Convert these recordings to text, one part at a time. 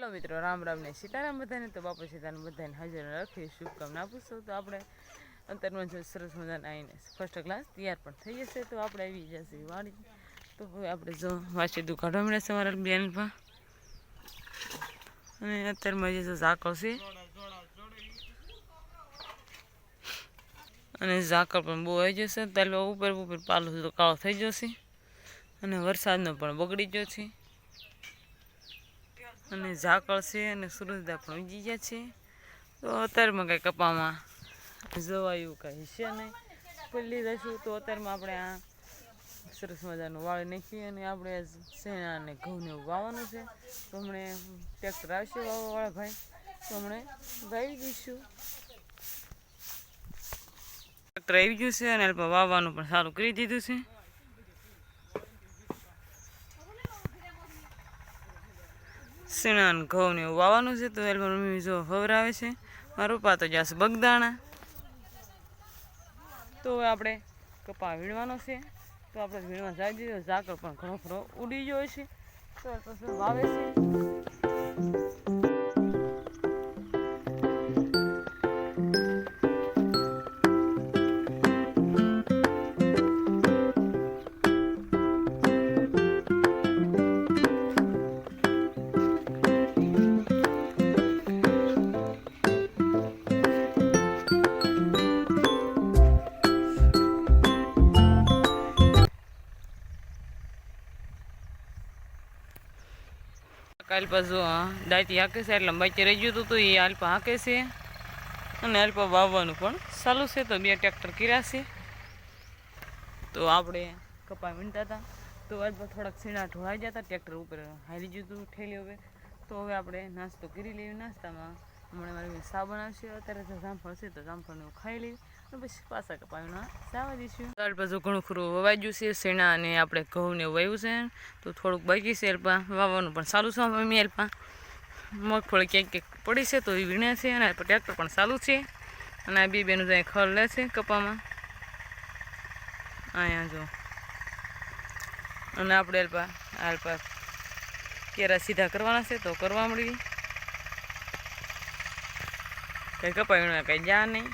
Hello મિત્રો, રામ રામ ને સીતારામ બધાને, તો બાપુ સીતારામ બધાને હાજર રાખી શુભકામના આપીશું તો આપણે અંતરમાં જો સરસ મજાના આવીને ફર્સ્ટ ક્લાસ તૈયાર પણ થઈ જશે, તો આપણે આવી જશે વાડી. તો આપણે જો વાંચી દું કાઢવા મળે છે મારા બેન પણ અને અત્યારમાં જે ઝાકળ છે. અને ઝાકળ પણ બહુ આવી જશે. ત્યારે ઉપર ઉપર પાલું કાળો થઈ જશે. અને વરસાદનો પણ બગડી ગયો છે. અને ઝાકળ છે અને સુરજદા પણ ઉજી ગયા છે. તો અત્યારમાં કાંઈ કપામાં જવાયું કાંઈ છે નહીં. પલ્લી રહીશું તો અત્યારમાં આપણે આ સરસ મજાનું વાળી નાખીએ અને આપણે સેના અને ઘઉંને એવું વાવવાનું છે. તો હમણે ટ્રેક્ટર આવશે વાવવાવાળા ભાઈ. તો હમણે વાવી દઈશું. ટ્રેક્ટર આવી ગયું છે અને વાવવાનું પણ સારું કરી દીધું છે. શીણા ને ઘઉં ને એવું વાવવાનું છે, તો એલમાં મમ્મી જો ફવરાવે છે. મારો પપ્પા તો જશે બગદાણા. તો હવે આપણે કપા વીણવાનો છે. તો આપણે વીણવા જાય દીધો ઝાકળ પણ ઘણો ખરો ઉડી ગયો છે. તો વાવે છે? કાલ પાછું દાંતી હાકે છે, એટલે બાકી રહી ગયું હતું એ આલ્પા હાકે છે. અને આલ્પા વાવવાનું પણ ચાલુ છે, તો બે ટ્રેક્ટર કર્યા છે. તો આપણે કપા વીણતા હતા. તો આલ્પા થોડાક સીણા ઢોળાઈ જતા ટ્રેક્ટર ઉપર હારી ગયું હતું ઠેલી હવે. તો હવે આપણે નાસ્તો કરી લેવી નાસ્તામાં. હમણાં મારી સા બનાવશે અત્યારે તો જામફળ છે, તો જામફળને ખાઈ અને પછી પાછા કપાવીને સાવા દઈશું. પછી ઘણું ખરું વવાઈ ગયું છે શેણા અને આપણે ઘઉં ને વાવ્યું છે. તો થોડુંક બાકી છે એલપા વાવવાનું પણ સારું છે મમ્મી એલપા મગફળી ક્યાંક ક્યાંક પડી છે તો એ વીણે છે અને ટ્રેક્ટર પણ ચાલુ છે. અને આ બી બેનું ત્યાં ખર લે છે કપામાં. અહીંયા જો. અને આપણે એલપા આલપા કેરા સીધા કરવાના છે તો કરવા મળી કંઈ કપાય કંઈ જા નહીં.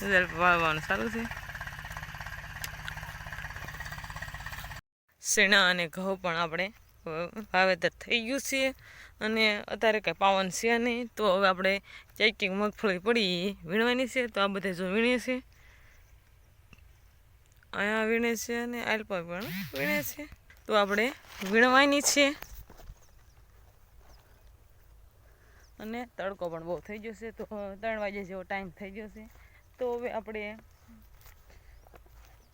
રિઝલ્ટ વાવવાનું સારું છે શેણા અને ઘઉં પણ આપણે વાવેતર થઈ ગયું છે અને અત્યારે કાંઈ પાવન છે નહીં, તો હવે આપણે ક્યાંક ક્યાંક મગફળી પડી વીણવાની છે, તો આ બધા જો વીણીએ છે અહીંયા વીણે છે અને આલપા પણ વીણે છે. તો આપણે વીણવાની છે. અને તડકો પણ બહુ થઈ ગયો છે, તો ત્રણ વાગે જેવો ટાઈમ થઈ ગયો છે. તો હવે આપણે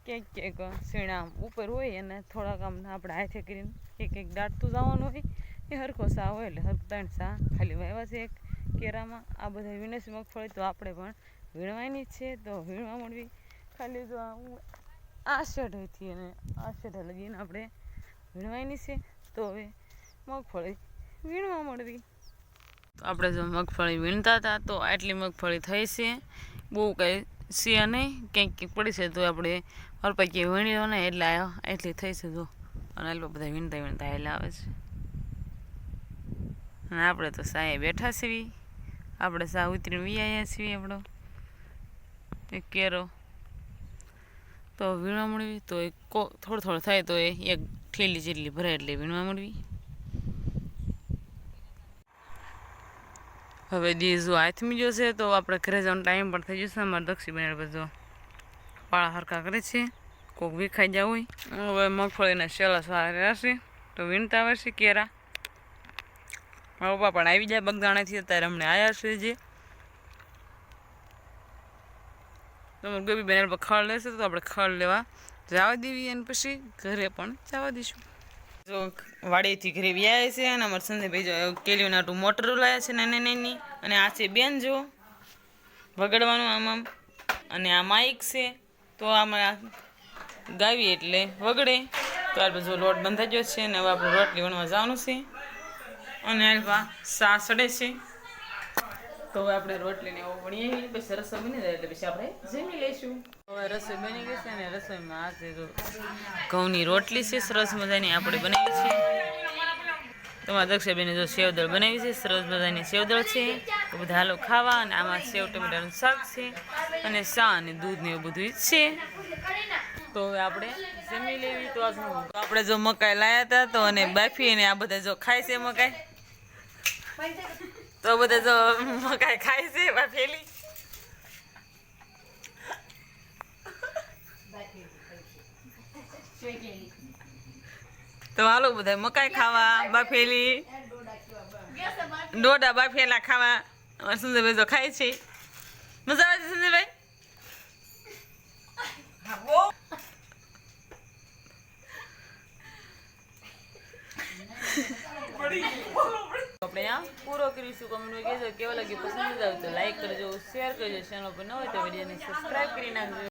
ક્યાંક ક્યાંક સીણા ઉપર હોય અને થોડાક આમ આપણે હાથે કરીને એક એક દાટતું જવાનું હોય. એ હરખો સા હોય એટલે હરખ ત્રણ સા ખાલી વાવ્યા છે એક કેરામાં. આ બધા વિનસ મગફળી તો આપણે પણ વીણવાની જ છે. તો વીણવા મળવી. ખાલી આ હું આ શેઢેથી અને આ લગીને આપણે વીણવાની છે. તો હવે મગફળી વીણવા મળવી. આપણે જો મગફળી વીણતા હતા તો આટલી મગફળી થઈ છે. બહુ કાંઈ છે નહીં ક્યાંક ક્યાંક પડી છે તો આપણે અલ્પાકી વીણ્યો ને એટલે એટલી થઈ છે તો અને એટલો બધા વીણતા વીણતા એટલે આવે છે. અને આપણે તો સાએ બેઠા છીએ. આપણે સા ઉતરીને વી આવ્યા છીએ આપણો. એક કેરો તો વીણવા મળવી તો કો થોડો થોડું થાય તો એ એક ઠેલી જેટલી ભરાય એટલે વીણવા મળવી હવે દીઝો હાથમી જોશે તો આપણે ઘરે જવાનો ટાઈમ પણ થઈ જશે. અમારે દક્ષી બેન બધો પાળા હરકા કરે છે. કોક વિખાઈ જાય હોય. હવે મગફળીના સેલા સારા રહેશે તો વીણતા આવશે કેરા. મારા પપ્પા પણ આવી જાય બગદાણાથી. અત્યારે અમને આવ્યા છે જે. તમારે ગોબી બેન ખડ લેશે તો આપણે ખડ લેવા જવા દેવી અને પછી ઘરે પણ જવા દઈશું. જો વાડીથી ઘરે વ્યાય છે અને અમારા સંજયભાઈ જો કેલીઓના આટલું મોટર લાવ્યા છે નાની નાની. અને આ છે બેન જો, વગાડવાનું આમ આમ. અને આ માઇક છે, તો આમાં ગાવી એટલે વગડે. તો આ બધો લોટ બંધાઈ ગયો છે અને હવે આપણે રોટલી વણવા જવાનું છે. અને આ સા સડે છે. તો હવે આપણે રોટલીને એવું વણીએ પછી રસોઈ બની જાય એટલે પછી આપણે જમી લઈશું. હવે રસોઈ બની ગઈ છે અને રસોઈમાં આ છે જો ઘઉંની રોટલી છે, સરસ મજાની આપણે બનાવી છે. તમારા દક્ષાબેને જો સેવદળ બનાવી છે, સરસ મજાની સેવદળ છે. તો બધા હાલો ખાવા અને આમાં સેવ ટમેટાનું શાક છે અને ચા અને દૂધ ને એવું બધું છે. તો હવે આપણે જમી લેવી. તો આપણે જો મકાઈ લાયા હતા તો અને બાફી અને આ બધા જો ખાય છે મકાઈ. તો બધા જો મકાઈ ખાય છે બાફેલી તો હાલો બધા મકાઈ ખાવા, બાફેલી. ડોડા બાફેલા ખાવા. અમારે સુંદરભાઈ જો ખાય છે. મજા આવે છે સુંદરભાઈ આપણે અહીંયા પૂરો કરીશું. કમેન્ટ કહેજો કેવા લાગે પસંદ આવતો લાઈક કરજો શેર કરજો. ચેનલ પર ન હોય તો વિડીયોને સબસ્ક્રાઈબ કરી નાખજો.